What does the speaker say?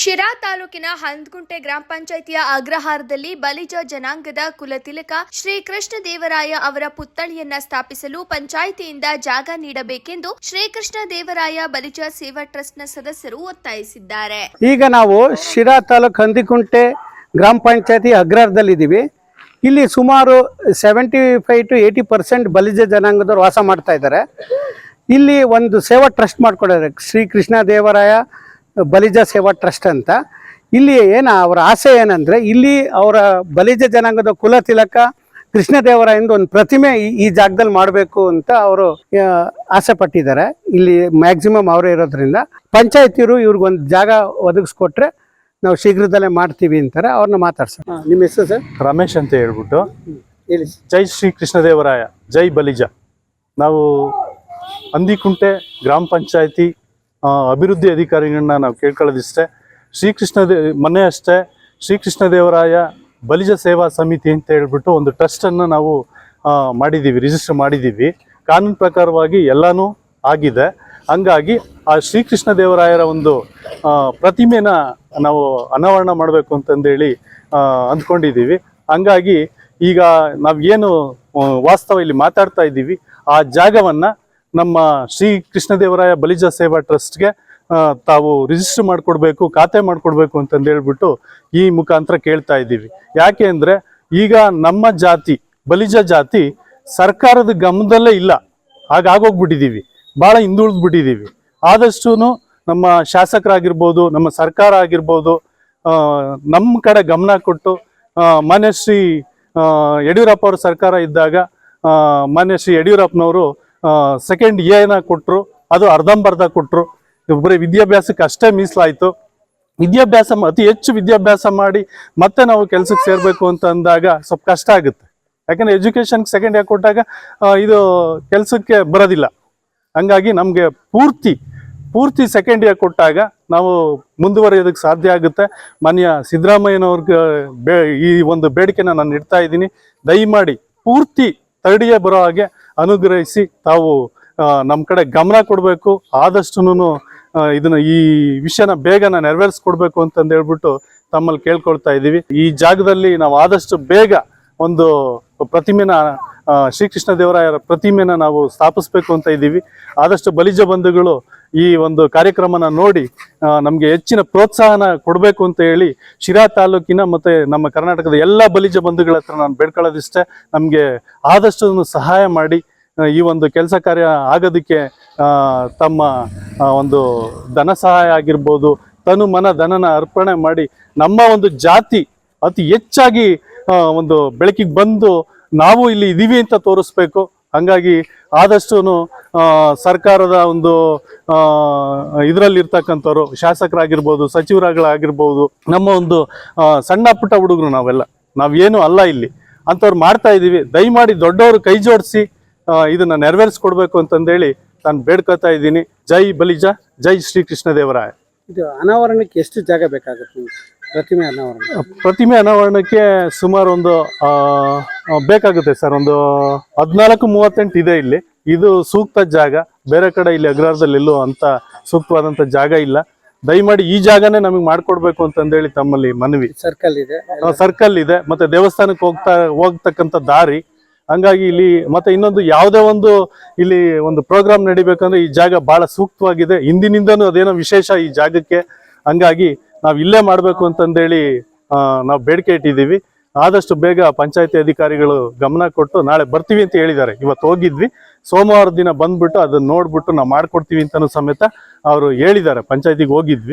ಶಿರಾ ತಾಲೂಕಿನ ಹಂದಗುಂಟೆ ಗ್ರಾಮ ಪಂಚಾಯಿತಿಯ ಅಗ್ರಹಾರದಲ್ಲಿ ಬಲಿಜ ಜನಾಂಗದ ಕುಲತಿಲಕ ಶ್ರೀ ಕೃಷ್ಣ ದೇವರಾಯ ಅವರ ಪುತ್ಥಳಿಯನ್ನ ಸ್ಥಾಪಿಸಲು ಪಂಚಾಯಿತಿಯಿಂದ ಜಾಗ ನೀಡಬೇಕೆಂದು ಶ್ರೀಕೃಷ್ಣ ದೇವರಾಯ ಬಲಿಜ ಸೇವಾ ಟ್ರಸ್ಟ್ನ ಸದಸ್ಯರು ಒತ್ತಾಯಿಸಿದ್ದಾರೆ. ಈಗ ನಾವು ಶಿರಾ ತಾಲೂಕು ಹಂದಿಕುಂಟೆ ಗ್ರಾಮ ಪಂಚಾಯತಿ ಅಗ್ರಹಾರದಲ್ಲಿದ್ದೀವಿ. ಇಲ್ಲಿ ಸುಮಾರು seventy five to eighty percent Balija ಜನಾಂಗದವರು ವಾಸ ಮಾಡ್ತಾ ಇದ್ದಾರೆ. ಇಲ್ಲಿ ಒಂದು ಸೇವಾ ಟ್ರಸ್ಟ್ ಮಾಡ್ಕೊಂಡಿದ್ದಾರೆ ಶ್ರೀ ಕೃಷ್ಣ ದೇವರಾಯ ಬಲಿಜ ಸೇವಾ ಟ್ರಸ್ಟ್ ಅಂತ. ಇಲ್ಲಿ ಏನು ಅವರ ಆಸೆ ಏನಂದರೆ ಇಲ್ಲಿ ಅವರ ಬಲಿಜ ಜನಾಂಗದ ಕುಲ ತಿಲಕ ಕೃಷ್ಣದೇವರಾಯಂದು ಒಂದು ಪ್ರತಿಮೆ ಈ- ಈ ಜಾಗದಲ್ಲಿ ಮಾಡಬೇಕು ಅಂತ ಅವರು ಆಸೆ ಪಟ್ಟಿದ್ದಾರೆ. ಇಲ್ಲಿ ಮ್ಯಾಕ್ಸಿಮಮ್ ಅವರೇ ಇರೋದ್ರಿಂದ ಪಂಚಾಯತಿಯರು ಇವ್ರಿಗೊಂದು ಜಾಗ ಒದಗಿಸ್ಕೊಟ್ರೆ ನಾವು ಶೀಘ್ರದಲ್ಲೇ ಮಾಡ್ತೀವಿ ಅಂತಾರೆ ಅವ್ರನ್ನ ಮಾತಾಡ್ಸೋಣ. ನಿಮ್ಮ ಹೆಸರು ಸರ್? ರಮೇಶ್ ಅಂತ ಹೇಳ್ಬಿಟ್ಟು. ಹೇಳಿ ಜೈ ಶ್ರೀ ಕೃಷ್ಣದೇವರಾಯ ಜೈ ಬಲಿಜ. ನಾವು ಅಂದಿಕುಂಟೆ ಗ್ರಾಮ ಪಂಚಾಯತಿ ಅಭಿವೃದ್ಧಿ ಅಧಿಕಾರಿಗಳನ್ನ ನಾವು ಕೇಳ್ಕೊಳ್ಳೋದಿಷ್ಟೇ ಶ್ರೀಕೃಷ್ಣ ದೇ, ಮೊನ್ನೆ ಅಷ್ಟೇ ಶ್ರೀಕೃಷ್ಣದೇವರಾಯ ಬಲಿಜ ಸೇವಾ ಸಮಿತಿ ಅಂತ ಹೇಳ್ಬಿಟ್ಟು ಒಂದು ಟ್ರಸ್ಟನ್ನು ನಾವು ಮಾಡಿದ್ದೀವಿ ರಿಜಿಸ್ಟರ್ ಮಾಡಿದ್ದೀವಿ. ಕಾನೂನು ಪ್ರಕಾರವಾಗಿ ಎಲ್ಲನೂ ಆಗಿದೆ. ಹಂಗಾಗಿ ಆ ಶ್ರೀಕೃಷ್ಣ ದೇವರಾಯರ ಒಂದು ಪ್ರತಿಮೆನ ನಾವು ಅನಾವರಣ ಮಾಡಬೇಕು ಅಂತಂದೇಳಿ ಅಂದ್ಕೊಂಡಿದ್ದೀವಿ. ಹಂಗಾಗಿ ಈಗ ನಾವು ಏನು ವಾಸ್ತವ ಇಲ್ಲಿ ಮಾತಾಡ್ತಾ ಇದ್ದೀವಿ, ಆ ಜಾಗವನ್ನ ನಮ್ಮ ಶ್ರೀ ಕೃಷ್ಣದೇವರಾಯ ಬಲಿಜ ಸೇವಾ ಟ್ರಸ್ಟ್ಗೆ ತಾವು ರಿಜಿಸ್ಟರ್ ಮಾಡಿಕೊಡ್ಬೇಕು, ಖಾತೆ ಮಾಡಿಕೊಡ್ಬೇಕು ಅಂತಂದು ಹೇಳ್ಬಿಟ್ಟು ಈ ಮುಖಾಂತರ ಕೇಳ್ತಾ ಇದ್ದೀವಿ. ಯಾಕೆ ಅಂದರೆ ಈಗ ನಮ್ಮ ಜಾತಿ, ಬಲಿಜ ಜಾತಿ ಸರ್ಕಾರದ ಗಮನದಲ್ಲೇ ಇಲ್ಲ. ಹಾಗಾಗೋಗ್ಬಿಟ್ಟಿದ್ದೀವಿ ಭಾಳ ಹಿಂದುಳಿದು ಬಿಟ್ಟಿದ್ದೀವಿ. ಆದಷ್ಟು ನಮ್ಮ ಶಾಸಕರಾಗಿರ್ಬೋದು, ನಮ್ಮ ಸರ್ಕಾರ ಆಗಿರ್ಬೋದು ನಮ್ಮ ಕಡೆ ಗಮನ ಕೊಟ್ಟು ಮಾನ್ಯ ಶ್ರೀ ಯಡಿಯೂರಪ್ಪ ಅವ್ರ ಸರ್ಕಾರ ಇದ್ದಾಗ ಮಾನ್ಯ ಶ್ರೀ ಯಡಿಯೂರಪ್ಪನವರು ಸೆಕೆಂಡ್ ಎನ ಕೊಟ್ಟರು ಅದು ಅರ್ಧಂಬರ್ಧ ಕೊಟ್ಟರು ಬರೀ ವಿದ್ಯಾಭ್ಯಾಸಕ್ಕೆ ಅಷ್ಟೇ ಮೀಸಲಾಯಿತು. ವಿದ್ಯಾಭ್ಯಾಸ ಅತಿ ಹೆಚ್ಚು ವಿದ್ಯಾಭ್ಯಾಸ ಮಾಡಿ ಮತ್ತೆ ನಾವು ಕೆಲಸಕ್ಕೆ ಸೇರಬೇಕು ಅಂತ ಅಂದಾಗ ಸ್ವಲ್ಪ ಕಷ್ಟ ಆಗುತ್ತೆ. ಯಾಕಂದ್ರೆ ಎಜುಕೇಶನ್ ಸೆಕೆಂಡ್ ಇಯರ್ ಕೊಟ್ಟಾಗ ಇದು ಕೆಲಸಕ್ಕೆ ಬರೋದಿಲ್ಲ. ಹಂಗಾಗಿ ನಮಗೆ ಪೂರ್ತಿ ಪೂರ್ತಿ ಸೆಕೆಂಡ್ ಇಯರ್ ಕೊಟ್ಟಾಗ ನಾವು ಮುಂದುವರಿಯೋದಕ್ಕೆ ಸಾಧ್ಯ ಆಗುತ್ತೆ. ಮಾನ್ಯ ಸಿದ್ದರಾಮಯ್ಯನವ್ರಿಗೆ ಬೇ, ಈ ಒಂದು ಬೇಡಿಕೆನ ನಾನು ಇಡ್ತಾ ಇದ್ದೀನಿ. ದಯಮಾಡಿ ಪೂರ್ತಿ ತರ್ಡ್ ಇಯರ್ ಬರೋ ಹಾಗೆ ಅನುಗ್ರಹಿಸಿ ತಾವು ನಮ್ಮ ಕಡೆ ಗಮನ ಕೊಡಬೇಕು, ಆದಷ್ಟುನು ಇದನ್ನ ಈ ವಿಷಯನ ಬೇಗನ ನೆರವೇರಿಸ್ಕೊಡ್ಬೇಕು ಅಂತಂದು ಹೇಳ್ಬಿಟ್ಟು ತಮ್ಮಲ್ಲಿ ಕೇಳ್ಕೊಳ್ತಾ ಇದ್ದೀವಿ. ಈ ಜಾಗದಲ್ಲಿ ನಾವು ಆದಷ್ಟು ಬೇಗ ಒಂದು ಪ್ರತಿಮೆನ ಶ್ರೀಕೃಷ್ಣ ದೇವರಾಯರ ಪ್ರತಿಮೆನ ನಾವು ಸ್ಥಾಪಿಸ್ಬೇಕು ಅಂತ ಇದ್ದೀವಿ. ಆದಷ್ಟು ಬಲಿಜ ಬಂಧುಗಳು ಈ ಒಂದು ಕಾರ್ಯಕ್ರಮನ ನೋಡಿ ನಮಗೆ ಹೆಚ್ಚಿನ ಪ್ರೋತ್ಸಾಹನ ಕೊಡಬೇಕು ಅಂತ ಹೇಳಿ ಶಿರಾ ತಾಲೂಕಿನ ಮತ್ತೆ ನಮ್ಮ ಕರ್ನಾಟಕದ ಎಲ್ಲ ಬಲಿಜ ಬಂಧುಗಳ ಹತ್ರ ನಾನು ಬೇಡ್ಕೊಳ್ಳೋದಿಷ್ಟೇ. ನಮಗೆ ಆದಷ್ಟು ಸಹಾಯ ಮಾಡಿ ಈ ಒಂದು ಕೆಲಸ ಕಾರ್ಯ ಆಗೋದಕ್ಕೆ ತಮ್ಮ ಒಂದು ಧನ ಸಹಾಯ ಆಗಿರ್ಬೋದು, ತನು ಮನ ಧನನ ಅರ್ಪಣೆ ಮಾಡಿ ನಮ್ಮ ಒಂದು ಜಾತಿ ಅತಿ ಹೆಚ್ಚಾಗಿ ಒಂದು ಬೆಳಕಿಗೆ ಬಂದು ನಾವು ಇಲ್ಲಿ ಇದ್ದೀವಿ ಅಂತ ತೋರಿಸ್ಬೇಕು. ಹಂಗಾಗಿ ಆದಷ್ಟು ಸರ್ಕಾರದ ಒಂದು ಇದರಲ್ಲಿ ಇರ್ತಕ್ಕಂಥವ್ರು ಶಾಸಕರಾಗಿರ್ಬೋದು ಸಚಿವರಾಗಳಾಗಿರ್ಬೋದು ನಮ್ಮ ಒಂದು ಸಣ್ಣ ಪುಟ್ಟ ಹುಡುಗರು ನಾವೆಲ್ಲ. ನಾವೇನು ಅಲ್ಲ ಇಲ್ಲಿ. ಅಂಥವ್ರು ಮಾಡ್ತಾ ಇದ್ದೀವಿ. ದಯಮಾಡಿ ದೊಡ್ಡವರು ಕೈ ಜೋಡಿಸಿ ಇದನ್ನು ನೆರವೇರಿಸ್ಕೊಡ್ಬೇಕು ಅಂತಂದೇಳಿ ನಾನು ಬೇಡ್ಕೊತಾ ಇದ್ದೀನಿ. ಜೈ ಬಲಿಜ ಜೈ ಶ್ರೀಕೃಷ್ಣ ದೇವರಾಯ ಇದು ಅನಾವರಣಕ್ಕೆ ಎಷ್ಟು ಜಾಗ ಬೇಕಾಗುತ್ತೆ? ಪ್ರತಿಮೆ ಅನಾವರಣ. ಪ್ರತಿಮೆ ಅನಾವರಣಕ್ಕೆ ಸುಮಾರು ಒಂದು ಬೇಕಾಗುತ್ತೆ ಸರ್. ಒಂದು ಹದಿನಾಲ್ಕು ಮೂವತ್ತೆಂಟು ಇದೆ ಇಲ್ಲಿ. ಇದು ಸೂಕ್ತ ಜಾಗ. ಬೇರೆ ಕಡೆ ಇಲ್ಲಿ ಅಗ್ರಹಾರದಲ್ಲಿ ಎಲ್ಲೋ ಅಂತ ಸೂಕ್ತವಾದಂತ ಜಾಗ ಇಲ್ಲ. ದಯಮಾಡಿ ಈ ಜಾಗನೇ ನಮಗೆ ಮಾಡ್ಕೊಡ್ಬೇಕು ಅಂತಂದೇಳಿ ತಮ್ಮಲ್ಲಿ ಮನವಿ. ಸರ್ಕಲ್ ಇದೆ. ಸರ್ಕಲ್ ಇದೆ. ಮತ್ತೆ ದೇವಸ್ಥಾನಕ್ಕೆ ಹೋಗ್ತಾ ಹೋಗ್ತಕ್ಕಂಥ ದಾರಿ. ಹಂಗಾಗಿ ಇಲ್ಲಿ ಮತ್ತೆ ಇನ್ನೊಂದು ಯಾವುದೇ ಒಂದು ಇಲ್ಲಿ ಒಂದು ಪ್ರೋಗ್ರಾಮ್ ನಡಿಬೇಕಂದ್ರೆ ಈ ಜಾಗ ಬಹಳ ಸೂಕ್ತವಾಗಿದೆ. ಹಿಂದಿನಿಂದನೂ ಅದೇನೋ ವಿಶೇಷ ಈ ಜಾಗಕ್ಕೆ. ಹಂಗಾಗಿ ನಾವು ಇಲ್ಲೇ ಮಾಡಬೇಕು ಅಂತಂದೇಳಿ ನಾವು ಬೇಡಿಕೆ ಇಟ್ಟಿದ್ದೀವಿ. ಆದಷ್ಟು ಬೇಗ ಪಂಚಾಯತಿ ಅಧಿಕಾರಿಗಳು ಗಮನ ಕೊಟ್ಟು ನಾಳೆ ಬರ್ತೀವಿ ಅಂತ ಹೇಳಿದ್ದಾರೆ. ಇವತ್ತು ಹೋಗಿದ್ವಿ. ಸೋಮವಾರ ದಿನ ಬಂದ್ಬಿಟ್ಟು ಅದನ್ನ ನೋಡ್ಬಿಟ್ಟು ನಾವು ಮಾಡ್ಕೊಡ್ತೀವಿ ಅಂತಾನು ಸಮೇತ ಅವರು ಹೇಳಿದ್ದಾರೆ. ಪಂಚಾಯತಿಗೆ ಹೋಗಿದ್ವಿ.